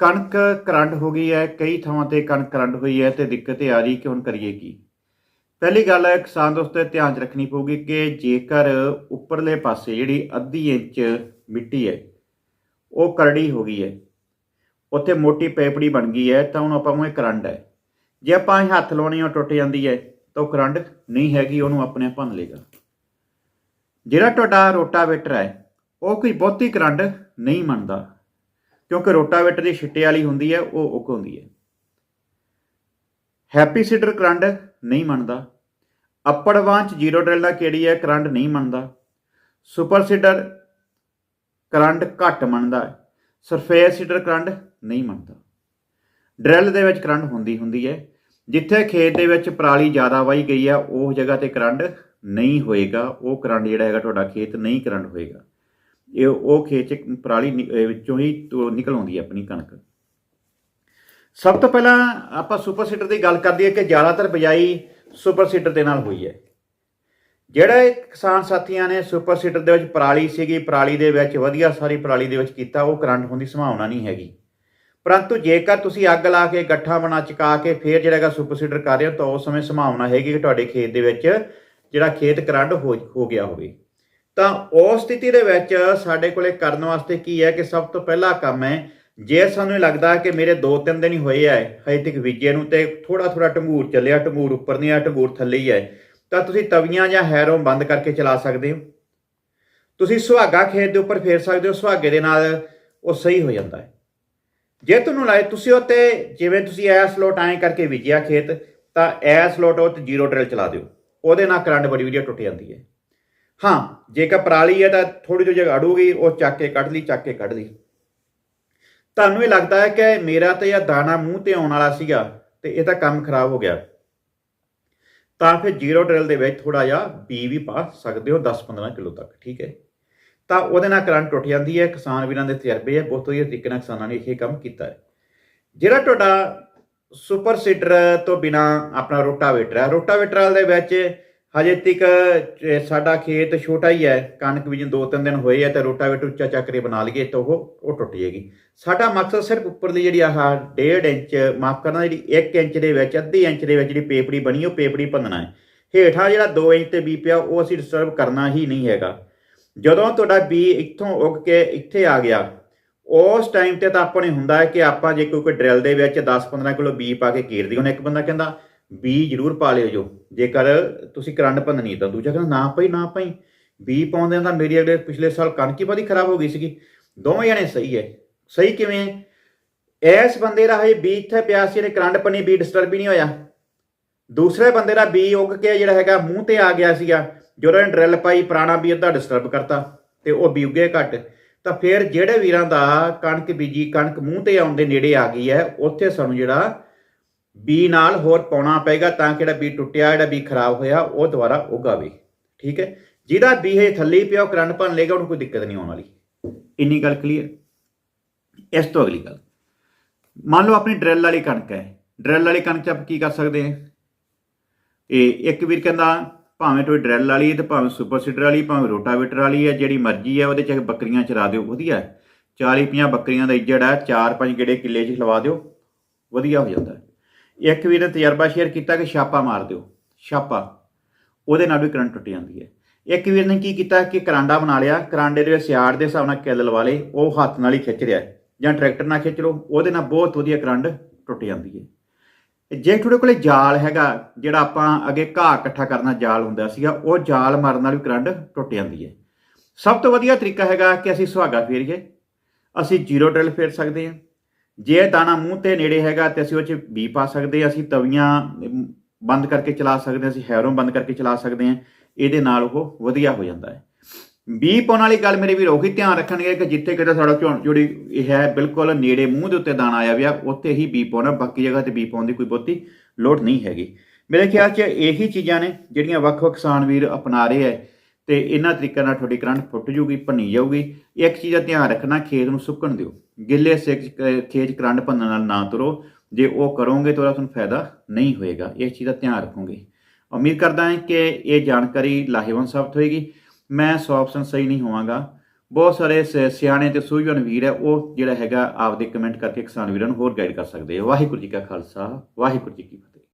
ਕਣਕ ਕਰੰਟ ਹੋ ਗਈ ਹੈ, ਕਈ ਥਾਵਾਂ ਤੇ ਕਣਕ ਕਰੰਟ ਹੋਈ ਹੈ ਤੇ ਦਿੱਕਤ ਇਹ ਆ ਰਹੀ ਕਿ ਹੁਣ ਕਰੀਏ ਕੀ? ਪਹਿਲੀ ਗੱਲ ਹੈ, ਕਿਸਾਨ ਦੋਸਤੋ ਧਿਆਨ 'ਚ ਰੱਖਣੀ ਪਊਗੀ ਕਿ ਜੇਕਰ ਉੱਪਰਲੇ ਪਾਸੇ ਜਿਹੜੀ ਅੱਧੀ ਇੰਚ ਮਿੱਟੀ ਹੈ, ਉਹ ਕਰੜੀ ਹੋ ਗਈ ਹੈ, ਉੱਥੇ ਮੋਟੀ ਪੈਪੜੀ ਬਣ ਗਈ ਹੈ, ਤਾਂ ਉਹਨੂੰ ਆਪਾਂ ਨੂੰ ਇਹ ਕਰੰਟ ਹੈ। ਜੇ ਆਪਾਂ ਇਹ ਹੱਥ ਲਾਉਣੀ ਉਹ ਟੁੱਟ ਜਾਂਦੀ ਹੈ, ਤਾਂ ਉਹ ਕਰੰਟ ਨਹੀਂ ਹੈਗੀ, ਉਹਨੂੰ ਆਪਣੇ ਆਪ ਭੰਨ ਲੇਗਾ ਜਿਹੜਾ ਤੁਹਾਡਾ ਰੋਟਾਵੇਟਰ ਹੈ, ਉਹ ਕੋਈ ਬਹੁਤੀ ਕਰੰਟ ਨਹੀਂ ਮੰਨਦਾ। ਕਿਉਂਕਿ ਰੋਟਾਵੇਟਰ ਦੀ ਛਿੱਟੇ ਵਾਲੀ ਹੁੰਦੀ ਹੈ, ਉਹ ਉਕ ਹੁੰਦੀ ਹੈ। ਹੈਪੀ ਸੀਡਰ ਕਰੰਟ ਨਹੀਂ ਮੰਨਦਾ। ਅੱਪੜ ਵਾਂਚ ਜ਼ੀਰੋ ਡਰਿਲ ਦਾ ਕਿਹੜੀ ਹੈ, ਕਰੰਟ ਨਹੀਂ ਮੰਨਦਾ। ਸੁਪਰ ਸੀਡਰ ਕਰੰਟ ਘੱਟ ਮੰਨਦਾ ਹੈ, ਸਰਫੇਸ ਸੀਡਰ ਕਰੰਟ ਨਹੀਂ ਮੰਨਦਾ। ਡਰਿਲ ਦੇ ਵਿੱਚ ਕਰੰਟ ਹੁੰਦੀ ਹੁੰਦੀ ਹੈ, ਜਿੱਥੇ ਖੇਤ ਦੇ ਵਿੱਚ ਪਰਾਲੀ ਜ਼ਿਆਦਾ ਵਾਹੀ ਗਈ ਆ, ਉਹ ਜਗ੍ਹਾ ਤੇ ਕਰੰਟ ਨਹੀਂ ਹੋਏਗਾ, ਉਹ ਕਰੰਟ ਜਿਹੜਾ ਹੈਗਾ ਤੁਹਾਡਾ ਖੇਤ ਨਹੀਂ ਕਰੰਟ ਹੋਏਗਾ। ਇਹ ਉਹ ਖੇਤ ਚ ਪਰਾਲੀ ਨਿ- ਵਿੱਚੋਂ ਹੀ ਤੋਂ, ਨਿਕਲ ਆਉਂਦੀ ਹੈ ਆਪਣੀ ਕਣਕ। ਸਭ ਤੋਂ ਪਹਿਲਾਂ ਆਪਾਂ ਸੁਪਰ ਸੀਡਰ ਦੀ ਗੱਲ ਕਰਦੀ ਹੈ ਕਿ ਜ਼ਿਆਦਾਤਰ ਬਿਜਾਈ ਸੁਪਰ ਸੀਡਰ ਦੇ ਨਾਲ ਹੋਈ ਹੈ। ਜਿਹੜੇ ਕਿਸਾਨ ਸਾਥੀਆਂ ਨੇ ਸੁਪਰ ਸੀਡਰ ਦੇ ਵਿੱਚ ਪਰਾਲੀ ਸੀਗੀ, ਪਰਾਲੀ ਦੇ ਵਿੱਚ ਵਧੀਆ ਸਾਰੀ ਪਰਾਲੀ ਦੇ ਵਿੱਚ ਕੀਤਾ, ਉਹ ਕਰੰਟ ਹੋਣ ਦੀ ਸੰਭਾਵਨਾ ਨਹੀਂ ਹੈਗੀ। ਪਰੰਤੂ ਜੇਕਰ ਤੁਸੀਂ ਅੱਗ ਲਾ ਕੇ, ਗੱਠਾ ਬਣਾ, ਚਕਾ ਕੇ ਫੇਰ ਜਿਹੜਾ ਹੈਗਾ ਸੁਪਰ ਸੀਡਰ ਕਰ ਰਹੇ ਹੋ, ਤਾਂ ਉਸ ਸਮੇਂ ਸੰਭਾਵਨਾ ਹੈਗੀ ਕਿ ਤੁਹਾਡੇ ਖੇਤ ਦੇ ਵਿੱਚ ਜਿਹੜਾ ਖੇਤ ਕਰੰਟ ਹੋ ਹੋ ਗਿਆ ਹੋਵੇ। ਤਾਂ ਉਸ ਸਥਿਤੀ ਦੇ ਵਿੱਚ ਸਾਡੇ ਕੋਲੇ ਕਰਨ ਵਾਸਤੇ ਕੀ ਹੈ ਕਿ ਸਭ ਤੋਂ ਪਹਿਲਾ ਕੰਮ ਹੈ, ਜੇ ਸਾਨੂੰ ਲੱਗਦਾ ਕਿ ਮੇਰੇ 2-3 ਦਿਨ ਹੀ ਹੋਏ ਆ ਹਜੇ ਤੱਕ ਬੀਜੇ ਨੂੰ ਤੇ ਥੋੜਾ ਥੋੜਾ ਟੰਗੂਰ ਚੱਲਿਆ ਟੰਗੂਰ ਉੱਪਰ ਨਹੀਂ ਆ ਟੰਗੂਰ ਥੱਲੇ ਹੀ ਹੈ ਤਾਂ ਤੁਸੀਂ ਤਵੀਆਂ ਜਾਂ ਹੈਰੋਂ ਬੰਦ ਕਰਕੇ ਚਲਾ ਸਕਦੇ ਹੋ। ਤੁਸੀਂ ਸੁਹਾਗਾ ਖੇਤ ਦੇ ਉੱਪਰ ਫੇਰ ਸਕਦੇ ਹੋ, ਸੁਹਾਗੇ ਦੇ ਨਾਲ ਉਹ ਸਹੀ ਹੋ ਜਾਂਦਾ ਹੈ ਜੇ ਤੁਹਾਨੂੰ ਲਾਏ ਤੁਸੀਂ ਉੱਤੇ ਜਿਵੇਂ ਤੁਸੀਂ ਐਸ ਸਲੋਟ ਐਂ ਕਰਕੇ ਬੀਜਿਆ ਖੇਤ, ਤਾਂ ਇਹ ਸਲੋਟ ਉਹ ਉੱਤੇ ਜ਼ੀਰੋ ਡਰਿਲ ਚਲਾ ਦਿਓ, ਉਹਦੇ ਨਾਲ ਕਰੰਟ ਬੜੀ ਵਧੀਆ ਟੁੱਟ ਜਾਂਦੀ ਹੈ ਹਾਂ, ਜੇਕਰ ਪਰਾਲੀ ਹੈ ਤਾਂ ਥੋੜੀ ਜਿਹੀ ਜਗ੍ਹਾ ਅੜੂਗੀ, ਉਹ ਚੱਕ ਕੇ ਕੱਢ ਲਈ, ਚੱਕ ਕੇ ਕੱਢ ਲਈ। ਤੁਹਾਨੂੰ ਇਹ ਲੱਗਦਾ ਹੈ ਕਿ ਮੇਰਾ ਤੇ ਇਹ ਦਾਣਾ ਮੂੰਹ ਤੇ ਆਉਣ ਵਾਲਾ ਸੀਗਾ ਤੇ ਇਹ ਤਾਂ ਕੰਮ ਖਰਾਬ ਹੋ ਗਿਆ। ਤਾਂ ਫਿਰ ਜ਼ੀਰੋ ਡਰਿਲ ਦੇ ਵਿੱਚ ਥੋੜਾ ਜਿਹਾ ਬੀ ਵੀ ਪਾ ਸਕਦੇ ਹੋ 10-15 ਕਿਲੋ ਤੱਕ, ਠੀਕ ਹੈ। ਤਾਂ ਉਹਦੇ ਨਾਲ ਕਰੰਟ ਟੁੱਟ ਜਾਂਦੀ ਹੈ, ਕਿਸਾਨ ਵੀਰਾਂ ਦੇ ਤਜਰਬੇ ਹੈ, ਬਹੁਤ ਵਧੀਆ ਤਰੀਕੇ ਨਾਲ ਕਿਸਾਨਾਂ ਨੇ ਇਹ ਕੰਮ ਕੀਤਾ ਹੈ। ਜਿਹੜਾ ਤੁਹਾਡਾ ਸੁਪਰ ਸੀਡਰ ਤੋਂ ਬਿਨਾ ਆਪਣਾ ਰੋਟਾਵੇਟਰ ਹੈ, ਰੋਟਾਵੇਟਰ ਦੇ ਵਿੱਚ ਹਜੇ ਤੱਕ ਸਾਡਾ ਖੇਤ ਛੋਟਾ ਹੀ ਹੈ। ਕਣਕ ਵੀ ਦੋ ਤਿੰਨ ਦਿਨ ਹੋਏ ਆ ਤੇ ਰੋਟਾਵੇਟਰ ਉੱਚਾ ਚੱਕਰੇ ਬਣਾ ਲਈਏ ਤਾਂ ਉਹ ਉਹ ਟੁੱਟ ਜਾਏਗੀ। ਸਾਡਾ ਮਕਸਦ ਸਿਰਫ ਉੱਪਰਲੀ ਜਿਹੜੀ ਆਹ 1.5 ਇੰਚ, ਮਾਫ ਕਰਨਾ, ਜਿਹੜੀ 1 ਇੰਚ ਦੇ ਵਿੱਚ, ਅੱਧੀ ਇੰਚ ਦੇ ਵਿੱਚ ਜਿਹੜੀ ਪੇਪੜੀ ਬਣੀ, ਉਹ ਪੇਪੜੀ ਭੰਨਣਾ ਹੈ। ਹੇਠਾਂ ਜਿਹੜਾ 2 ਇੰਚ ਤੇ ਬੀ ਪਿਆ, ਉਹ ਅਸੀਂ ਡਿਸਟਰਬ ਕਰਨਾ ਹੀ ਨਹੀਂ ਹੈਗਾ। ਜਦੋਂ ਤੁਹਾਡਾ ਬੀ ਇੱਥੋਂ ਉੱਗ ਕੇ ਇੱਥੇ ਆ ਗਿਆ, ਉਸ ਟਾਈਮ ਤੇ ਤਾਂ ਆਪਾਂ ਨੇ ਹੁੰਦਾ ਹੈ ਕਿ ਆਪਾਂ ਜੇ ਕੋਈ ਕੋਈ ਡਰਿਲ ਦੇ ਵਿੱਚ 10-15 ਕਿਲੋ ਬੀ ਪਾ ਕੇ ਕੀਰਦੀ ਹੁਣ ਇੱਕ ਬੰਦਾ ਕਹਿੰਦਾ ਬੀ ਜ਼ਰੂਰ ਪਾ ਲਿਓ ਜੋ। ਜੇਕਰ ਤੁਸੀਂ ਕਰੰਟ ਭੰਨਣੀ ਤਾਂ ਦੂਜਾ ਕਹਿੰਦਾ, ਨਾ ਪਈ ਨਾ ਪਈ ਬੀ ਪਾਉਂਦੇ ਤਾਂ ਮੇਰੀ ਅਗਲੇ ਪਿਛਲੇ ਸਾਲ ਕਣਕ ਹੀ ਬੜੀ ਖਰਾਬ ਹੋ ਗਈ ਸੀਗੀ। ਦੋਵੇਂ ਜਣੇ ਸਹੀ ਹੈ। ਸਹੀ ਕਿਵੇਂ ਹੈ? ਇਸ ਬੰਦੇ ਦਾ ਹਜੇ ਬੀ ਇੱਥੇ ਪਿਆ ਸੀ, ਇਹਨੇ ਕਰੰਟ ਪੰਨੀ ਬੀ ਡਿਸਟਰਬ ਹੀ ਨਹੀਂ ਹੋਇਆ। ਦੂਸਰੇ ਬੰਦੇ ਦਾ ਬੀ ਉੱਗ ਕੇ ਜਿਹੜਾ ਹੈਗਾ, ਮੂੰਹ ਤੇ ਆ ਗਿਆ ਸੀਗਾ ਜਦੋਂ ਨੇ ਡਰਿਲ ਪਾਈ, ਪੁਰਾਣਾ ਬੀ ਅੱਧਾ ਡਿਸਟਰਬ ਕਰਤਾ, ਤੇ ਉਹ ਬੀ ਉੱਗੇ ਘੱਟ। ਤਾਂ ਫਿਰ ਜਿਹੜੇ ਵੀਰਾਂ ਦਾ ਕਣਕ ਬੀਜੀ, ਕਣਕ ਮੂੰਹ ਤੇ ਆਉਣ ਦੇ ਨੇੜੇ ਆ ਗਈ ਹੈ, ਉੱਥੇ ਸਾਨੂੰ ਜਿਹੜਾ ਬੀ ਨਾਲ ਹੋਰ ਪਾਉਣਾ ਪਏਗਾ ਤਾਂ ਕਿ ਜਿਹੜਾ ਬੀ ਟੁੱਟਿਆ, ਜਿਹੜਾ ਬੀ ਖਰਾਬ ਹੋਇਆ, ਉਹ ਦੁਬਾਰਾ ਉਗਾਵੇ। ਠੀਕ ਹੈ? ਜਿਹਦਾ ਬੀ ਹੈ ਥੱਲੇ ਪਿਆ, ਉਹ ਕਰੰਟ ਭੰਨ ਲੇਗਾ ਉਹਨੂੰ ਕੋਈ ਦਿੱਕਤ ਨਹੀਂ ਆਉਣ ਵਾਲੀ। ਇੰਨੀ ਗੱਲ ਕਲੀਅਰ ਇਸ ਤੋਂ ਅਗਲੀ ਗੱਲ। ਮੰਨ ਲਓ ਆਪਣੀ ਡਰਿਲ ਵਾਲੀ ਕਣਕ ਹੈ। ਡਰਿਲ ਵਾਲੀ ਕਣਕ 'ਚ ਆਪਾਂ ਕੀ ਕਰ ਸਕਦੇ ਹਾਂ? ਇਹ ਇੱਕ ਵੀਰ ਕਹਿੰਦਾ, ਭਾਵੇਂ ਕੋਈ ਡਰਿਲ ਵਾਲੀ ਹੈ ਤੇ ਭਾਵੇਂ ਸੁਪਰ ਸੀਡਰ ਵਾਲੀ, ਭਾਵੇਂ ਰੋਟਾਵੇਟਰ ਵਾਲੀ ਹੈ, ਜਿਹੜੀ ਮਰਜ਼ੀ ਹੈ, ਉਹਦੇ 'ਚ ਬੱਕਰੀਆਂ ਚਰਾ ਦਿਓ, ਵਧੀਆ 40 50 ਬੱਕਰੀਆਂ ਦਾ ਇੱਜੜ ਹੈ 4-5 ਗੇੜੇ ਕਿੱਲੇ 'ਚ ਲਵਾ ਦਿਓ, ਵਧੀਆ ਹੋ ਜਾਂਦਾ ਇੱਕ ਵੀਰ ਨੇ ਤਜਰਬਾ ਸ਼ੇਅਰ ਕੀਤਾ ਕਿ ਛਾਪਾ ਮਾਰ ਦਿਓ, ਛਾਪਾ। ਉਹਦੇ ਨਾਲ ਵੀ ਕਰੰਟ ਟੁੱਟ ਜਾਂਦੀ ਹੈ। ਇੱਕ ਵੀਰ ਨੇ ਕੀ ਕੀਤਾ ਕਿ ਕਰਾਂਡਾ ਬਣਾ ਲਿਆ, ਕਰਾਂਡੇ ਦੇ ਵਿੱਚ ਸਿਆੜ ਦੇ ਹਿਸਾਬ ਨਾਲ ਕਿੱਲ ਲਵਾ ਲੇ ਉਹ ਹੱਥ ਨਾਲ ਹੀ ਖਿੱਚ ਰਿਹਾ ਜਾਂ ਟਰੈਕਟਰ ਨਾਲ ਖਿੱਚ ਲਓ, ਉਹਦੇ ਨਾਲ ਬਹੁਤ ਵਧੀਆ ਕਰੰਟ ਟੁੱਟ ਜਾਂਦੀ ਹੈ। ਜੇ ਤੁਹਾਡੇ ਕੋਲੇ ਜਾਲ ਹੈਗਾ, ਜਿਹੜਾ ਆਪਾਂ ਅੱਗੇ ਘਾਹ ਇਕੱਠਾ ਕਰਨਾ ਜਾਲ ਹੁੰਦਾ ਸੀਗਾ, ਉਹ ਜਾਲ ਮਾਰਨ ਨਾਲ ਵੀ ਕਰੰਟ ਟੁੱਟ ਜਾਂਦੀ ਹੈ। ਸਭ ਤੋਂ ਵਧੀਆ ਤਰੀਕਾ ਹੈਗਾ ਕਿ ਅਸੀਂ ਸੁਹਾਗਾ ਫੇਰੀਏ। ਅਸੀਂ ਜ਼ੀਰੋ ਡਰਿਲ ਫੇਰ ਸਕਦੇ ਹਾਂ। ਜੇ ਦਾਣਾ ਮੂੰਹ ਤੇ ਨੇੜੇ ਹੈਗਾ ਤੇ ਅਸੀਂ ਉਹ 'ਚ ਬੀ ਪਾ ਸਕਦੇ ਹਾਂ, ਅਸੀਂ ਤਵੀਆਂ ਬੰਦ ਕਰਕੇ ਚਲਾ ਸਕਦੇ ਹਾਂ, ਅਸੀਂ ਹੈਰੋਂ ਬੰਦ ਕਰਕੇ ਚਲਾ ਸਕਦੇ ਹਾਂ, ਇਹਦੇ ਨਾਲ ਉਹ ਵਧੀਆ ਹੋ ਜਾਂਦਾ ਹੈ। ਬੀ ਪਾਉਣ ਵਾਲੀ ਗੱਲ ਮੇਰੇ ਵੀਰ, ਉਹੀ ਧਿਆਨ ਰੱਖਣਗੇ ਕਿ ਜਿੱਥੇ ਕਿਤੇ ਸਾਡਾ ਝੋਣ ਜਿਹੜੀ ਇਹ ਹੈ, ਬਿਲਕੁਲ ਨੇੜੇ ਮੂੰਹ ਦੇ ਉੱਤੇ ਦਾਣਾ ਆਇਆ ਵਿਆ ਉੱਥੇ ਹੀ ਬੀ ਪਾਉਣਾ, ਬਾਕੀ ਜਗ੍ਹਾ ਤੇ ਬੀ ਪਾਉਣ ਦੀ ਕੋਈ ਬਹੁਤੀ ਲੋੜ ਨਹੀਂ ਹੈਗੀ। ਮੇਰੇ ਖਿਆਲ 'ਚ ਇਹੀ ਚੀਜ਼ਾਂ ਨੇ ਜਿਹੜੀਆਂ ਵੱਖ-ਵੱਖ ਕਿਸਾਨ ਵੀਰ ਅਪਣਾ ਰਹੇ ਹੈ ਤੇ ਇਹਨਾਂ ਤਰੀਕਿਆਂ ਨਾਲ ਤੁਹਾਡੀ ਕਰੰਟ ਫੁੱਟ ਜੂਗੀ ਭੰਨੀ ਜਾਊਗੀ। ਇੱਕ ਚੀਜ਼ ਦਾ ਧਿਆਨ ਰੱਖਣਾ, ਖੇਤ ਨੂੰ ਸੁੱਕਣ ਦਿਓ। ਗਿੱਲੇ ਸਿੱਕ 'ਚ ਕ- ਖੇਤ 'ਚ ਭੰਨਣ ਨਾਲ ਨਾ ਤੁਰੋ। ਜੇ ਉਹ ਕਰੋਗੇ ਤਾਂ ਉਹਦਾ ਤੁਹਾਨੂੰ ਫਾਇਦਾ ਨਹੀਂ ਹੋਏਗਾ। ਇਸ ਚੀਜ਼ ਦਾ ਧਿਆਨ ਰੱਖੋਗੇ। ਉਮੀਦ ਕਰਦਾ ਹਾਂ ਕਿ ਇਹ ਜਾਣਕਾਰੀ ਲਾਹੇਵੰਦ ਸਾਬਤ ਹੋਏਗੀ। ਮੈਂ 100% ਸਹੀ ਨਹੀਂ ਹੋਵਾਂਗਾ। ਬਹੁਤ ਸਾਰੇ ਸ- ਸਿਆਣੇ ਤੇ ਸੂਝਵਾਨ ਵੀਰ ਹੈ, ਉਹ ਜਿਹੜਾ ਹੈਗਾ, ਆਪਦੇ ਕਮੈਂਟ ਕਰਕੇ ਕਿਸਾਨ ਵੀਰਾਂ ਨੂੰ ਹੋਰ ਗਾਈਡ ਕਰ ਸਕਦੇ ਆ। ਵਾਹਿਗੁਰੂ ਜੀ ਕਾ ਖਾਲਸਾ, ਵਾਹਿਗੁਰੂ ਜੀ ਕੀ ਫਤਿਹ।